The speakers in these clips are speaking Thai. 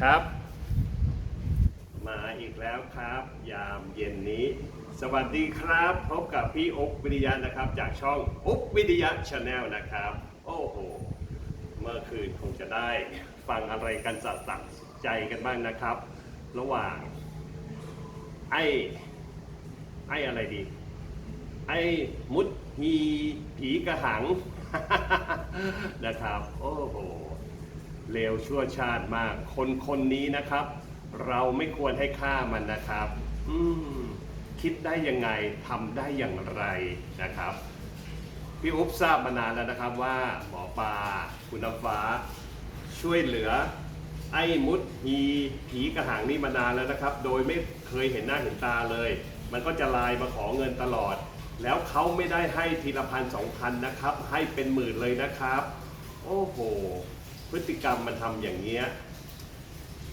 ครับ มาอีกแล้วครับ ยามเย็นนี้ สวัสดีครับ พบกับพี่อุ๊บวิทยานะครับ จากช่องอุ๊บวิทยาชาแนลนะครับ โอ้โห เมื่อคืนคงจะได้ฟังอะไรกันสัสักใจกันบ้างนะครับ ระหว่างไอ้ไอ้อะไรดี ไอ้มุดฮีผีกระหังนะครับ โอ้โห เลวชั่วชาติมาก คนคนนี้นะครับ เราไม่ควรให้ค่ามันนะครับ อืมคิดได้ยังไงทำได้อย่างไรนะครับพี่อุ๊บทราบมานานแล้วนะครับว่าหมอปลาคุณน้ำฟ้า ช่วยเหลือ ไอ้มุดฮีผีกระหังนี่มานานแล้วนะครับ โดยไม่เคยเห็นหน้าเห็นตาเลย มันก็จะไลน์มาขอเงินตลอด แล้วเขาไม่ได้ให้ทีละพันสองพันนะครับ ให้เป็นหมื่นเลยนะครับ โอ้โห พฤติกรรมมันทำอย่างเงี้ย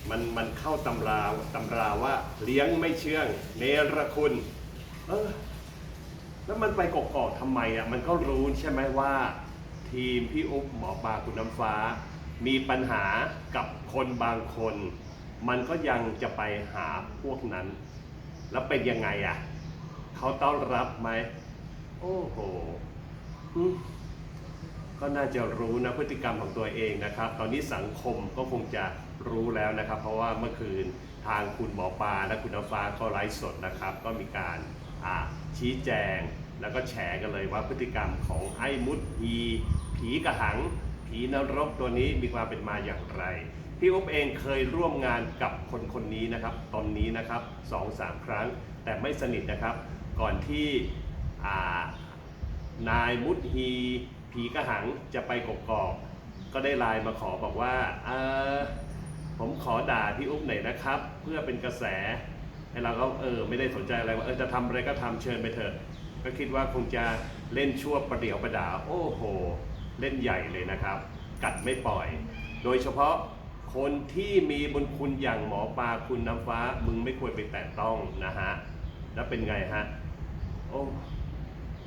มันมันเข้าตำราตำราว่าเลี้ยงไม่เชื่อง เนรคุณ เออ แล้วมันไปกอกๆทำไมอะ มันก็รู้ใช่ไหมว่า ทีมพี่อุ๊บหมอปลาคุณน้ำฟ้า มีปัญหากับคนบางคน มันก็ยังจะไปหาพวกนั้น แล้วเป็นยังไงอะ เขาต้อนรับไหม โอ้โหอืม ก็น่าจะรู้นะพฤติกรรมของตัวเองนะครับ ตอนนี้สังคมก็คงจะรู้แล้วนะครับ เพราะว่าเมื่อคืนทางคุณหมอปลาและคุณน้ำฟ้าก็ไลฟ์สดนะครับ ก็มีการชี้แจง แล้วก็แฉกันเลยว่าพฤติกรรมของไอ้มุดฮีผีกระหัง ผีนรกตัวนี้มีความเป็นมาอย่างไรพี่อุ๊บเองเคยร่วมงานกับคนคนนี้นะครับ ตอนนี้นะครับสองสามครั้ง แต่ไม่สนิทนะครับ ก่อนที่นายมุดฮี ผีกระหังจะไปกกอกก็ได้ไลน์มาขอบอกว่าเออผมขอด่าพี่อุ๊บหน่อยนะครับ เพื่อเป็นกระแสให้เราก็เออไม่ได้สนใจอะไรว่าเออจะทำอะไรก็ทำเชิญไปเถอะ ก็คิดว่าคงจะเล่นชั่วประเดี๋ยวประดาโอ้โห เล่นใหญ่เลยนะครับ กัดไม่ปล่อย โดยเฉพาะคนที่มีบุญคุณอย่างหมอปลาคุณน้ำฟ้า มึงไม่ควรไปแตะต้องนะฮะ แล้วเป็นไงฮะ โอ้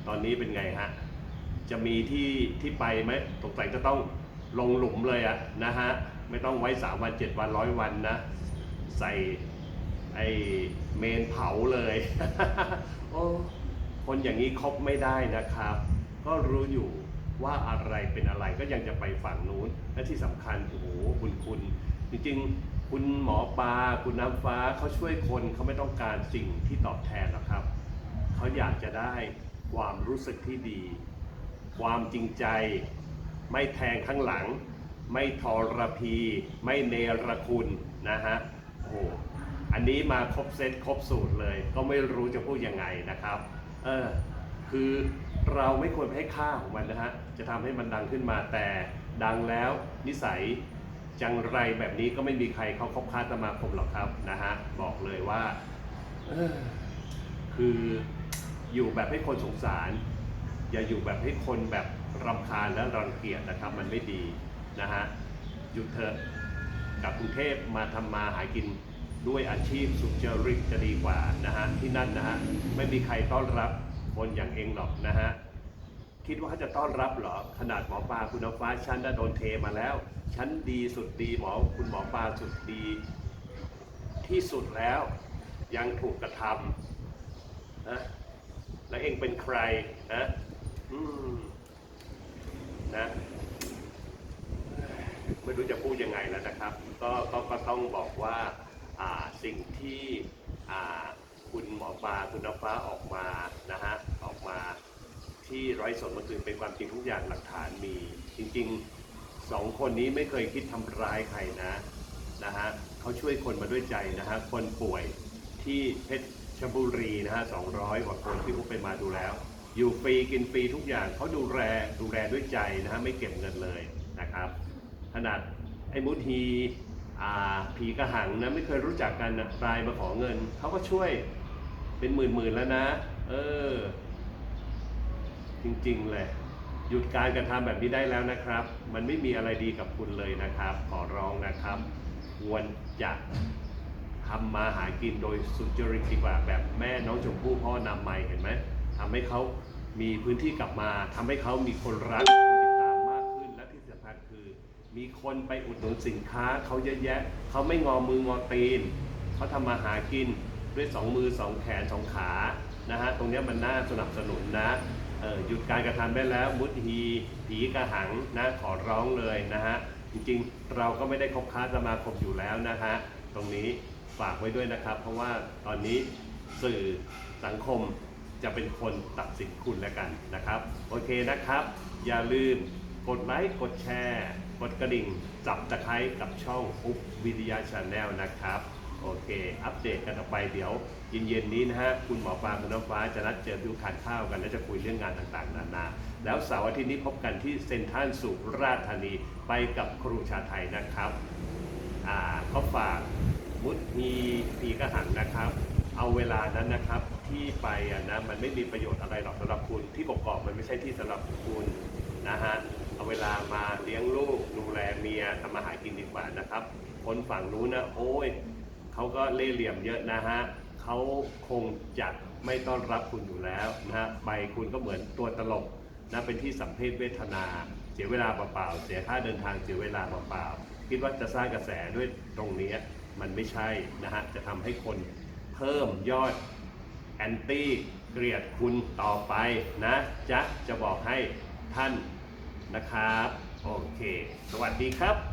ตอนนี้เป็นไงฮะ จะมีที่ที่ไปไหมตกใจจะต้องลงหลุมเลยอะนะฮะ ไม่ต้องไว้สามวันเจ็ดวันร้อยวันนะ ใส่ไอเมนเผาเลย โอ้คนอย่างนี้คบไม่ได้นะครับ ก็รู้อยู่ว่าอะไรเป็นอะไรก็ยังจะไปฝั่งนู้น และที่สำคัญโอ้โหบุญคุณ จริงๆ คุณหมอปลาคุณน้ำฟ้าเขาช่วยคนเขาไม่ต้องการสิ่งที่ตอบแทนหรอกครับ เขาอยากจะได้ความรู้สึกที่ดี ความจริงใจ ไม่แทงข้างหลัง ไม่ทรพี ไม่เนรคุณนะฮะโอ้โหอันนี้มาครบเซตครบสูตรเลย ก็ไม่รู้จะพูดยังไงนะครับ เออคือเราไม่ควรไปให้ค่าของมันนะฮะ จะทำให้มันดังขึ้นมาแต่ดังแล้วนิสัยจังไรแบบนี้ก็ไม่มีใครเขาคบค้าสมาคมหรอกครับนะฮะ บอกเลยว่าคืออยู่แบบให้คนสงสาร อย่าอยู่แบบให้คนแบบรำคาญและรังเกียจนะครับ มันไม่ดีนะฮะหยุดเถอะกลับกรุงเทพมาทำมาหากินด้วยอาชีพสุจริตจะดีกว่านะฮะที่นั่นนะฮะไม่มีใครต้อนรับคนอย่างเองหรอกนะฮะคิดว่าเขาจะต้อนรับเหรอขนาดหมอปลาคุณน้ำฟ้าฉันได้โดนเทมาแล้วฉันดีสุดดีหมอคุณหมอปลาสุดดี ที่สุดแล้ว ยังถูกกระทำนะแล้วเองเป็นใครนะ นะไม่รู้จะพูดยังไงแล้วนะครับ ก็ก็ก็ต้องบอกว่าอ่าสิ่งที่อ่าคุณหมอปลาคุณน้ำฟ้าออกมานะฮะออกมาที่ร้อยสดเมื่อคืนเป็นความจริงทุกอย่างหลักฐานมี จริงๆสองคนนี้ไม่เคยคิดทำร้ายใครนะนะฮะเขาช่วยคนมาด้วยใจนะฮะคนป่วยที่เพชรชบุรีนะฮะ200กว่าคนที่อุ๊บไปมาดูแล้ว อยู่ฟรีกินฟรีทุกอย่างเขาดูแลดูแลด้วยใจนะฮะไม่เก็บเงินเลยนะครับ ขนาดไอ้มุทีอ่าผีกระหังนะไม่เคยรู้จักกันนะรายมาขอเงินเขาก็ช่วยเป็นหมื่นๆแล้วนะ เออ จริงๆเลยหยุดการกระทำแบบนี้ได้แล้วนะครับ มันไม่มีอะไรดีกับคุณเลยนะครับ ขอร้องนะครับ ควรจะทำมาหากินโดยสุจริตดีกว่าแบบแม่น้องชมพู่พ่อนำไม่เห็นไหม ทำให้เขามีพื้นที่กลับมาทำให้เขามีคนรักคนติดตามมากขึ้น และที่สำคัญคือ มีคนไปอุดหนุนสินค้าเขาเยอะแยะเขาไม่งอมืองอตีนเขาทำมาหากินด้วยสองมือสองแขนสองขานะฮะตรงนี้มันน่าสนับสนุนนะออหยุดการกระทำได้แล้วมุดฮีผีกระหังนะขอร้องเลยนะฮะจริงๆ เราก็ไม่ได้คบค้าสมาคมอยู่แล้วนะฮะตรงนี้ฝากไว้ด้วยนะครับ เพราะว่าตอนนี้สื่อสังคม จะเป็นคนตัดสินคุณแล้วกันนะครับ โอเคนะครับ อย่าลืมกดไลค์กดแชร์ กดกระดิ่ง จับตะไคร้กับช่องอุ๊บวิทยาชาแนลนะครับ โอเค อัปเดตกันต่อไปเดี๋ยวเย็นๆนี้นะฮะ คุณหมอปลาคุณน้ำฟ้าจะนัดเจอดูทานข้าวกัน และจะคุยเรื่องงานต่างๆ นานา แล้วเสาร์อาทิตย์นี้พบกันที่เซ็นทรัลสุราษฎร์ธานีไปกับครูชาไทยนะครับ อ่าก็ฝากมุดมีปีกระหังนะครับ เอาเวลานั้นนะครับที่ไปอะนะมันไม่มีประโยชน์อะไรหรอกสำหรับคุณที่กกอกมันไม่ใช่ที่สำหรับคุณนะฮะเอาเวลามาเลี้ยงลูกดูแลเมียทำมาหากินดีกว่านะครับ คนฝั่งนู้นนะโอ้ยเขาก็เล่ห์เหลี่ยมเยอะนะฮะเขาคงจะไม่ต้อนรับคุณอยู่แล้วนะฮะไปคุณก็เหมือนตัวตลกนะเป็นที่สัมเพศเวทนา เสียเวลาเปล่าๆเสียค่าเดินทางเสียเวลาเปล่าๆคิดว่าจะสร้างกระแสด้วยตรงนี้มันไม่ใช่นะฮะจะทำให้คน พิ่มยอดแอนตี้เกลียดคุณต่อไปนะจ๊ะจะบอกให้ท่านนะครับ โอเค สวัสดีครับ